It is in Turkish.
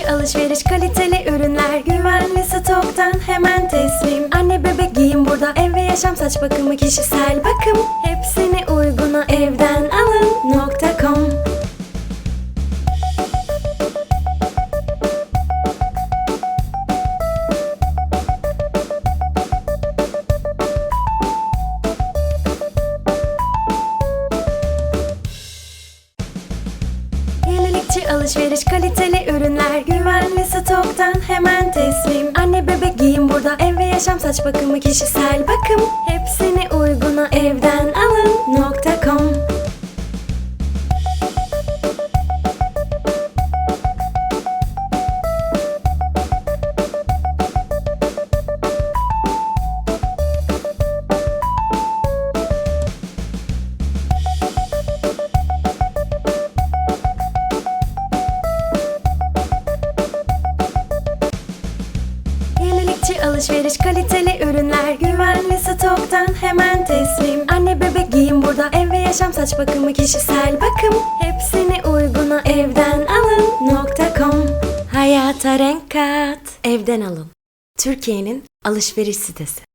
Yenilikçi alışveriş kaliteli ürünler. Güvenli stoktan hemen teslim. Anne bebek giyim burada. Ev ve yaşam saç bakımı kişisel bakım. Hepsini uyguna evden alın. Nokta Yenilikçi alışveriş kaliteli ürünler. Güvenli stoktan hemen teslim. Anne bebek giyim burada. Ev ve yaşam saç bakımı kişisel bakım. Hepsini uyguna evden alın Yenilikçi alışveriş kaliteli ürünler. Güvenli stoktan hemen teslim. Anne bebek giyim burada. Ev ve yaşam saç bakımı kişisel bakım. Hepsini uyguna evden alın. Nokta com. Hayata renk kat. Evden alın. Türkiye'nin alışveriş sitesi